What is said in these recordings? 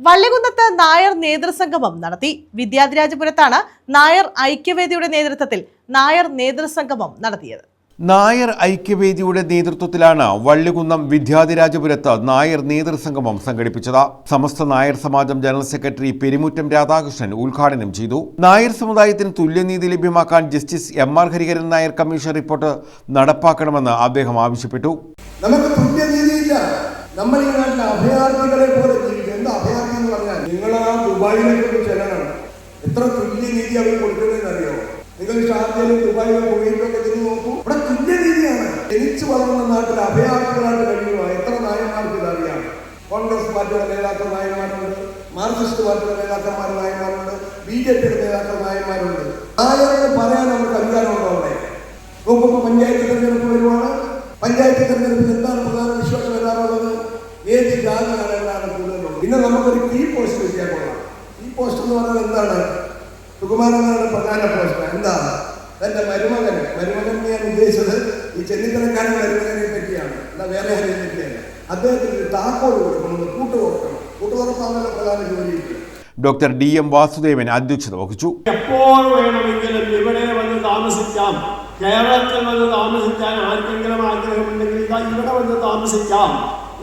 വള്ളികുന്നത്ത് നായർ നേതൃസംഗമം നടത്തി. വിദ്യാധിരാജപുരത്താണ് നായർ ഐക്യവേദിയുടെ നേതൃത്വത്തിൽ നായർ നേതൃസംഗമം നടത്തിയത്. നായർ ഐക്യവേദിയുടെ നേതൃത്വത്തിലാണ് വള്ളികുന്നം വിദ്യാധിരാജപുരത്ത് നായർ നേതൃസംഗമം സംഘടിപ്പിച്ചത്. സമസ്ത നായർ സമാജം ജനറൽ സെക്രട്ടറി പെരുമുറ്റം രാധാകൃഷ്ണൻ ഉദ്ഘാടനം ചെയ്തു. നായർ സമുദായത്തിന് തുല്യനീതി ലഭ്യമാക്കാൻ justice M R Hariharan Nair commission report നടപ്പാക്കണമെന്ന് അദ്ദേഹം ആവശ്യപ്പെട്ടു. നമുക്ക് തുല്യനീതിയില്ല നമ്മൾ ഈ നാട്ടിലെ അഭയാർത്ഥികളെ പോലെ ആ ദുബായിലേക്ക് ചെല്ലണം എത്ര തുല്യനീതി അവർ കൊടുക്കുന്നതെന്ന് അറിയോ നിങ്ങൾ ഷാർജയിലും ദുബായിലും കുവൈറ്റിലൊക്കെ ചെന്ന് നോക്കൂ. ഇവിടെ തുല്യനീതിയാണ് ജനിച്ചു വളർന്ന നാട്ടിൽ അഭയാർത്ഥികളായിട്ട് കഴിയുക. എത്ര നായന്മാർക്ക് ഇതറിയാം കോൺഗ്രസ് പാർട്ടിയുടെ നേതാക്കൾ നായന്മാരുണ്ട്. മാർക്സിസ്റ്റ് പാർട്ടിയുടെ നേതാക്കന്മാർ നായന്മാരുണ്ട്. ബി ജെ പിയുടെ നേതാക്കൾ നായന്മാരുണ്ട്. നായരെന്ന് പറയാൻ നമുക്ക് അധികാരമുണ്ടോ അവിടെ? നോക്കുമ്പോൾ പഞ്ചായത്ത് തെരഞ്ഞെടുപ്പ് വരുവാണ്. പഞ്ചായത്ത് തെരഞ്ഞെടുപ്പിൽ എന്താണ് പ്രധാന വിശ്വാസം വരാറുള്ളത്? ഏത് ജാതിയാണ് കൂടുതലുള്ളത്? പിന്നെ നമുക്കൊരു കീ പോസ്റ്റ് കിട്ടിയാൽ കൊള്ളാം ഈ പോസ്റ്റ് എന്ന് പറഞ്ഞാൽ എന്താണ്? സുകുമാരനാണ് പ്രധാന പോസ്റ്റ് എന്താ? തന്റെ മരുമകൻ. മരുമകൻ ഞാൻ ഉദ്ദേശിച്ചത് ഈ ചെന്നിത്തലക്കാരൻ മരുമകനെ പറ്റിയാണ്. അല്ല വേറെ ആരെയും പറ്റിയല്ല. അദ്ദേഹത്തിന് ഒരു താക്കോൽ കൊടുക്കണം കൂട്ടു കൊടുക്കണം കൂട്ട് തുറപ്പാണല്ലോ പ്രധാന ജോലി. ഡോക്ടർ ഡി എം വാസുദേവൻ അധ്യക്ഷത വഹിച്ചു. എപ്പോൾ വേണമെങ്കിലും ഇവിടെ വന്ന് താമസിക്കാം. കേരളത്തിൽ വന്ന് താമസിക്കാൻ ആർക്കെങ്കിലും ആഗ്രഹമുണ്ടെങ്കിൽ ഇതാ ഇവിടെ വന്ന് താമസിക്കാം.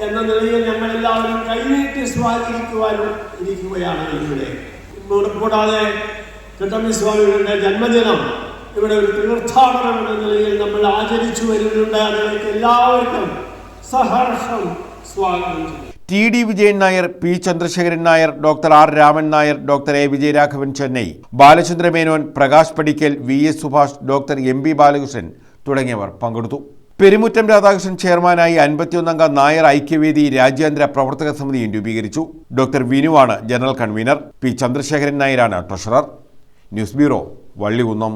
എന്ന നിലയിൽ ഞങ്ങളെല്ലാവരും കൈനീട്ടി സ്വാഗതിക്കുവാനും ഇരിക്കുകയാണ് ഇവിടെ. കൂടാതെ കിട്ടമ്മി സ്വാമികളുടെ ജന്മദിനം ഇവിടെ ഒരു തീർത്ഥാടനം എന്ന നിലയിൽ നമ്മൾ ആചരിച്ചു വരുന്നുണ്ട്. അതിലേക്ക് എല്ലാവർക്കും സഹർഷം സ്വാഗതം T D Vijayan Nair P Chandrasekharan Nair doctor R Raman Nair doctor A Vijayaraghavan Chennai Balachandra Menon Prakash Padikkal V S Subhash doctor M P Balakrishnan തുടങ്ങിയവർ പങ്കെടുത്തു. പെരുമുറ്റം രാധാകൃഷ്ണൻ ചെയർമാനായി അൻപത്തിയൊന്നംഗ നായർ ഐക്യവേദി രാജ്യാന്തര പ്രവർത്തക സമിതിയും രൂപീകരിച്ചു. ഡോക്ടർ വിനുവാണ് ജനറൽ കൺവീനർ. പി ചന്ദ്രശേഖരൻ നായരാണ് ട്രഷറർ. News bureau Vallikunnam.